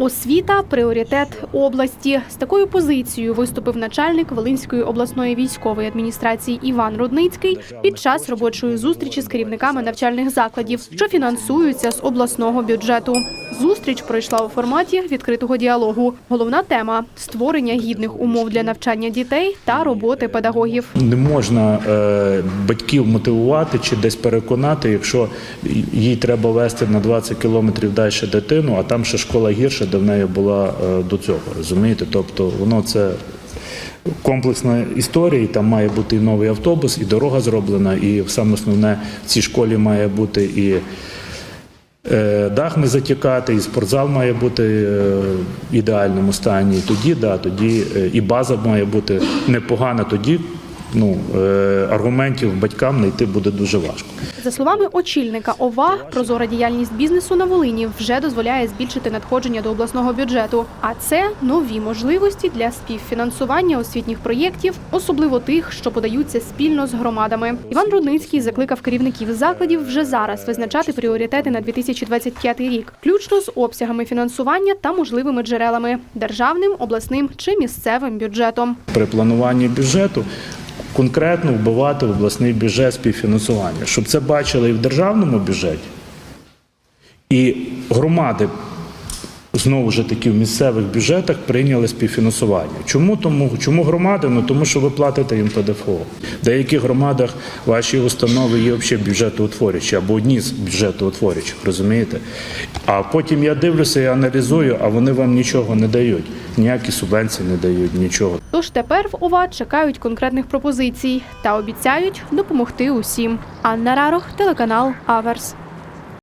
Освіта пріоритет області. З такою позицією виступив начальник Волинської обласної військової адміністрації Іван Рудницький під час робочої зустрічі з керівниками навчальних закладів, що фінансуються з обласного бюджету. Зустріч пройшла у форматі відкритого діалогу. Головна тема створення гідних умов для навчання дітей та роботи педагогів. Не можна е, батьків мотивувати чи десь переконати, якщо їй треба вести на 20 кілометрів далі дитину, а там ще школа гірша, в неї була е, до цього. Розумієте? Тобто воно це. Комплексна історія, і там має бути і новий автобус, і дорога зроблена, і саме основне в цій школі має бути і е, дах не затікати, і спортзал має бути е, в ідеальному стані. Тоді, да, тоді е, і база має бути непогана. Тоді ну, е, аргументів батькам знайти буде дуже важко. За словами очільника ОВА, прозора діяльність бізнесу на Волині вже дозволяє збільшити надходження до обласного бюджету. А це нові можливості для співфінансування освітніх проєктів, особливо тих, що подаються спільно з громадами. Іван Рудницький закликав керівників закладів вже зараз визначати пріоритети на 2025 рік, включно з обсягами фінансування та можливими джерелами державним, обласним чи місцевим бюджетом. При плануванні бюджету конкретно вбивати в обласний бюджет співфінансування, щоб це бачили і в державному бюджеті, і громади. Знову ж таки в місцевих бюджетах прийняли співфінансування. Чому тому? Чому громади? Ну тому що ви платите їм ПДФО. В деяких громадах ваші установи є взагалі бюджетоутворюючі або одні з бюджетоутворюючих, розумієте? А потім я дивлюся і аналізую, а вони вам нічого не дають. Ніякі субвенції не дають, нічого. Тож тепер в ОВА чекають конкретних пропозицій та обіцяють допомогти усім. Анна Рарох, телеканал Аверс.